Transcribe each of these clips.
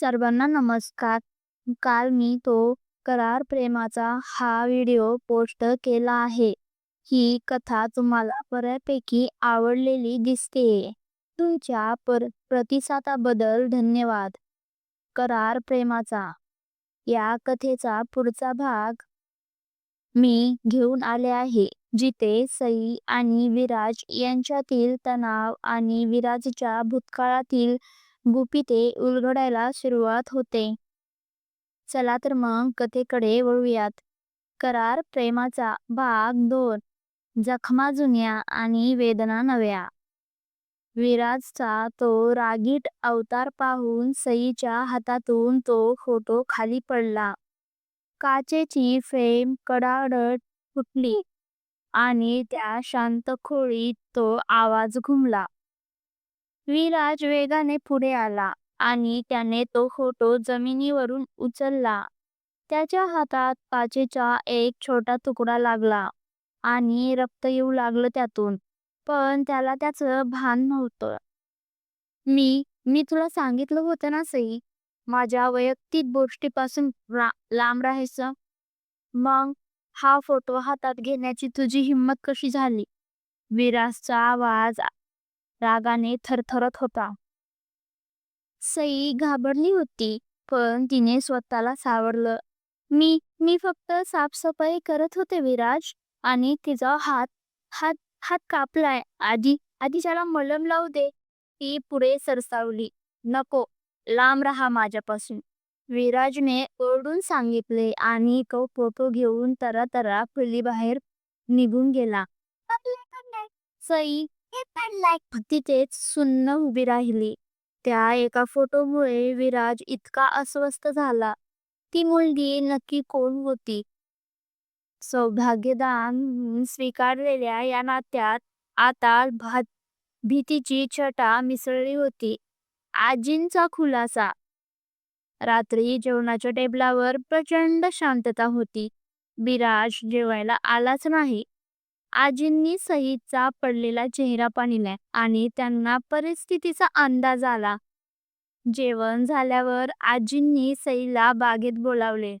सर्वांना नमस्कार. काल मी तो करार प्रेमाचा हा व्हिडिओ पोस्ट केला आहे. ही कथा तुम्हाला बऱ्यापैकी आवडलेली दिसते तुमच्या पर प्रतिसादाबद्दल धन्यवाद. करार प्रेमाचा या कथेचा पुढचा भाग मी घेऊन आले आहे, जिथे सई आणि विराज यांच्यातील तणाव आणि विराजच्या भूतकाळातील गुपिते उलगडायला सुरुवात होते. चला तर मग कथेकडे वळूयात. करार प्रेमाचा भाग दोन जखमा जुन्या आणि वेदना नव्या. विराजचा तो रागीट अवतार पाहून सईच्या हातातून तो फोटो खाली पडला. काचेची फ्रेम कडाडत फुटली आणि त्या शांत खोलीत तो आवाज घुमला. विराज वेगाने पुढे आला आणि त्याने तो फोटो जमिनीवरून उचलला. त्याच्या हातात काचेचा एक छोटा तुकडा लागला आणि रक्त येऊ लागलं त्यातून, पण त्याला त्याचं भान नव्हतं. मी मी तुला सांगितलं होतं ना सई, माझ्या वैयक्तिक गोष्टीपासून लांब राहायचं. मग हा फोटो हातात घेण्याची तुझी हिंमत कशी झाली? विराजचा आवाज रागाने थरथरत होता. सई घाबरली होती, पण तिने स्वतःला सावरलं. मी मी फक्त साफसफाई करत होते विराज, आणि तिचा हात हात हात कापलाय. आधी आधी त्याला मलम लावू दे. ती पुढे सरसावली. नको, लांब राहा माझ्यापासून, विराजने ओरडून सांगितले आणि तो फोटो घेऊन तरातरा खोलीबाहेर निघून गेला. सई तिथेच सुन्न उभी राहिली. त्या एका फोटोमुळे विराज इतका अस्वस्थ झाला. ती मुलगी नक्की कोण होती? सौभाग्यदान स्वीकारलेल्या या नात्यात आता भीतीची छटा मिसळली होती. आजींचा खुलासा रात्री जेवणाच्या टेबलावर प्रचंड शांतता होती. विराज जेवायला आलाच नाही. आजींनी सहीचा पडलेला चेहरा पाहिला आणि त्यांना परिस्थितीचा अंदाज आला. जेवण झाल्यावर आजींनी सईला बागेत बोलावले.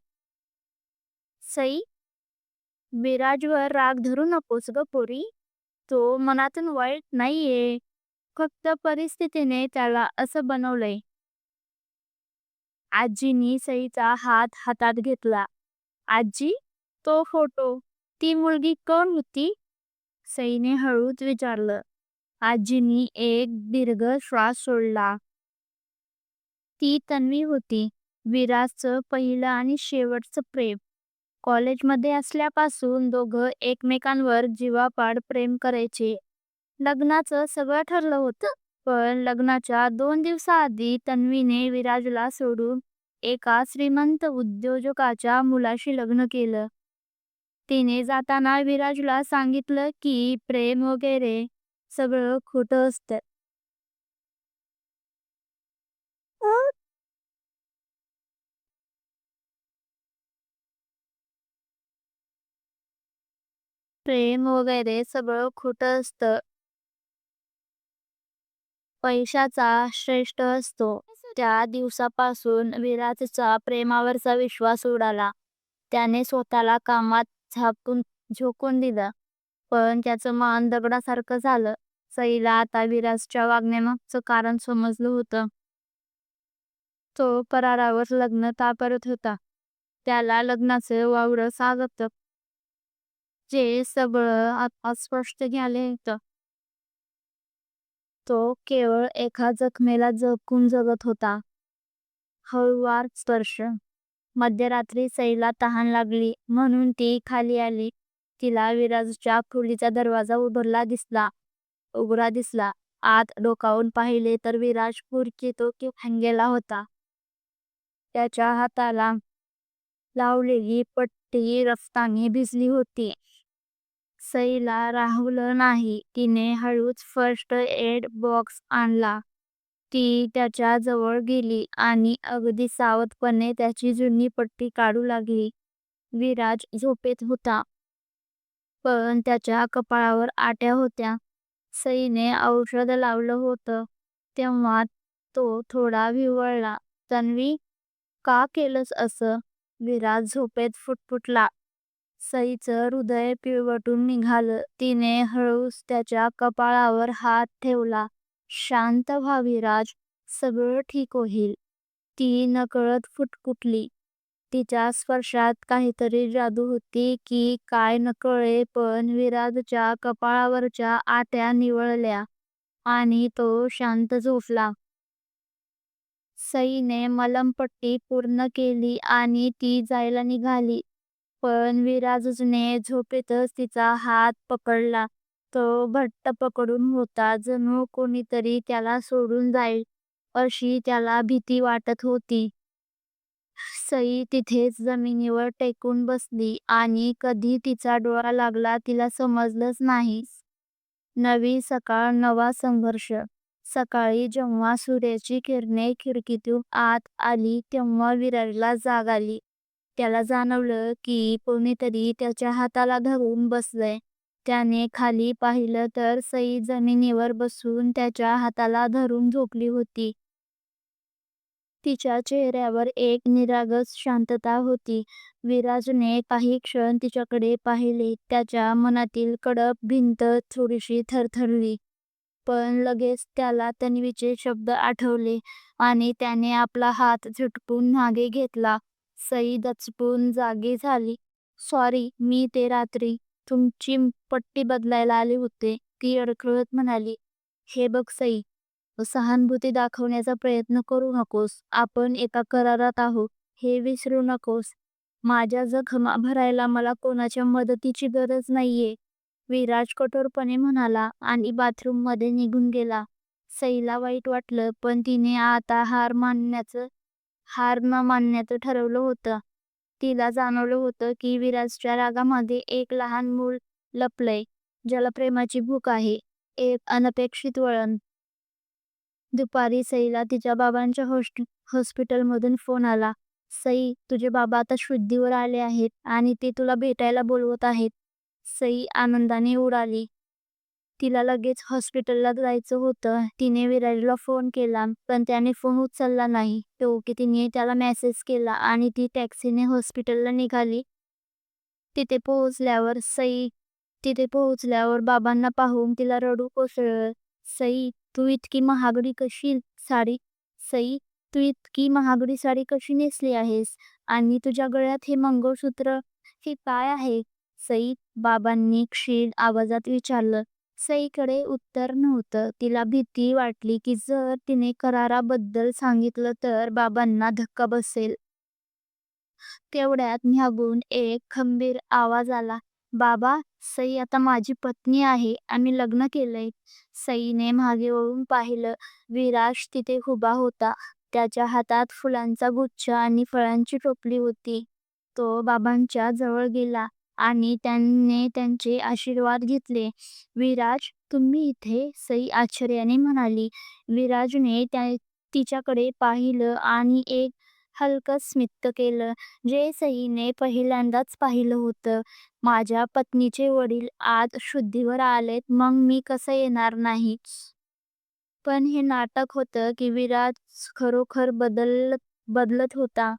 सई, विराजवर राग धरू नकोस गं पोरी. तो मनातून वाईट नाहीये. फक्त परिस्थितीने त्याला असं बनवलंय. आजींनी सईचा हात हातात घेतला. आजी, तो फोटो, ती मुलगी कोण होती? सईने हळूच विचारलं. आजींनी एक दीर्घ श्वास सोडला. ती तन्वी होती. विराजचं पहिलं आणि शेवटचं प्रेम. कॉलेजमध्ये असल्यापासून दोघं एकमेकांवर जीवापाड प्रेम करायचे. लग्नाचं सगळं ठरलं होतं. पण लग्नाच्या दोन दिवसाआधी तन्वीने विराजला सोडून एका श्रीमंत उद्योजकाच्या मुलाशी लग्न केलं. तिने जाताना विराजला सांगितलं की प्रेम वगैरे सगळं खोटं असतं. प्रेम वगैरे सगळं खोटं असतं. पैशाचा श्रेष्ठ असतो. त्या दिवसापासून विराजचा प्रेमावरचा विश्वास उडाला. त्याने स्वतःला कामात झाकून झोकून दिलं. पण त्याचं मान दगडासारखं झालं. सईला आता विराजच्या वागण्यामागचं कारण समजलं होतं. तो करारावर लग्न का करत होता? त्याला लग्नाचं वावर सागत जे सगळं आता स्पष्ट झालं होतं. तो केवळ एका जखमेला जखून जगत होता. हळूवार स्पर्श मध्यरात्री सईला तहान लागली म्हणून ती खाली आली. तिला विराजच्या खोलीचा दरवाजा उघडा दिसला. आत डोकावून पाहिले तर विराज खुर्चीत खांगलेला होता. त्याच्या हाताला लावलेली पट्टी रक्ताने भिजली होती. सईला राहुलं नाही. तिने हळूच फर्स्ट एड बॉक्स आणला. ती त्याच्याजवळ गेली आणि अगदी सावधपणे त्याची जुनी पट्टी काढू लागली. विराज झोपेत होता. पण त्याच्या कपाळावर आठ्या होत्या. सईने औषध लावलं होतं तेव्हा तो थोडा विव्हळला. तन्वी का केलंस असं विराज झोपेत फुटफुटला सईचं हृदय पिळवटून निघालं तिने हळूच त्याच्या कपाळावर हात ठेवला शांत व्हा विराज सगळं ठीक होईल. ती नकळत फुटकुटली. तिच्या स्पर्शात काहीतरी जादू होती की काय नकळे पण विराजच्या कपाळावरच्या आट्या निवळल्या आणि तो शांत झोपला. सईने मलमपट्टी पूर्ण केली आणि ती जायला निघाली पण विराजने झोपेतच तिचा हात पकडला. तो घट्ट पकडून होता. जणू कोणीतरी त्याला सोडून जाईल अशी त्याला भीती वाटत होती. सई तिथेच जमिनीवर टेकून बसली आणि कधी तिचा डोळा लागला तिला समजलंच नाही. नवी सकाळ नवा संघर्ष. सकाळी जेव्हा सूर्याची किरणे खिडकीतून आत आली तेव्हा विराजला जाग आली. त्याला जाणवलं की कोणीतरी त्याच्या हाताला धरून बसलंय. त्याने खाली पाहिलं तर सई जमिनीवर बसून त्याच्या हाताला धरून झोपली होती. तिच्या चेहऱ्यावर एक निरागस शांतता होती. विराजने काही क्षण तिच्याकडे पाहिले. त्याच्या मनातील कडक भिंत थोडीशी थरथरली. पण लगेच त्याला तन्वीचे शब्द आठवले आणि त्याने आपला हात झटकून मागे घेतला. सई दचकून जागी झाली. सॉरी मी ते रात्री तुमची पट्टी बदलायला आले होते. ती अडखळत म्हणाली हे बघ सई सहानुभूती दाखवण्याचा प्रयत्न करू नकोस. आपण एका करारात आहोत. हे विसरू नकोस. माझ्या जखमा भरायला मला कोणाच्या मदतीची गरज नाहीये. विराज कठोरपणे म्हणाला आणि बाथरूममध्ये निघून गेला. सईला वाईट वाटलं पण तिने आता हार मानण्याचं हार न मानण्याचं ठरवलं होतं. तिला जाणवलं होतं की विराजच्या रागामध्ये एक लहान मूल लपलंय ज्याला प्रेमाची भूक आहे एक अनपेक्षित वळण. दुपारी सईला तिच्या बाबांच्या हॉस्ट हॉस्पिटलमधून फोन आला. सई तुझे बाबा आता शुद्धीवर आले आहेत आणि ते तुला भेटायला बोलवत आहेत. सई आनंदाने उडाली. तिला लगेच हॉस्पिटलला जायचं होतं. तिने विराजला फोन केला पण त्याने फोन उचलला नाही. तो की तिने त्याला मेसेज केला आणि ती टॅक्सीने हॉस्पिटलला निघाली. तिथे पोहोचल्यावर सई तिथे पोहोचल्यावर बाबांना पाहून तिला रडू कोसळलं. सई तू इतकी महागडी कशी साडी? सई तू इतकी महागडी साडी कशी नेसली आहेस? आणि तुझ्या गळ्यात हे मंगळसूत्र हे काय आहे? सई बाबांनी क्षीण आवाजात विचारलं. सईकडे उत्तर नव्हतं. तिला भीती वाटली की जर तिने कराराबद्दल सांगितलं तर बाबांना धक्का बसेल. तेवढ्यात न्याहून एक खंबीर आवाज आला. बाबा सई आता माझी पत्नी आहे. आम्ही लग्न केलंय. सईने मागे वळून पाहिलं. विराज तिथे उभा होता. त्याच्या हातात फुलांचा गुच्छ आणि फळांची टोपली होती. तो बाबांच्या जवळ गेला. आणि त्यांनी त्यांचे आशीर्वाद घेतले. विराज तुम्ही इथे? सई आश्चर्याने म्हणाली. विराजने त्या तिच्याकडे पाहिलं आणि एक हलकं स्मित केलं जे सईने पहिल्यांदाच पाहिलं होतं. माझ्या पत्नीचे वडील आज शुद्धीवर आलेत मग मी कसं येणार नाही? पण हे नाटक होतं की विराज खरोखर बदल बदलत होता.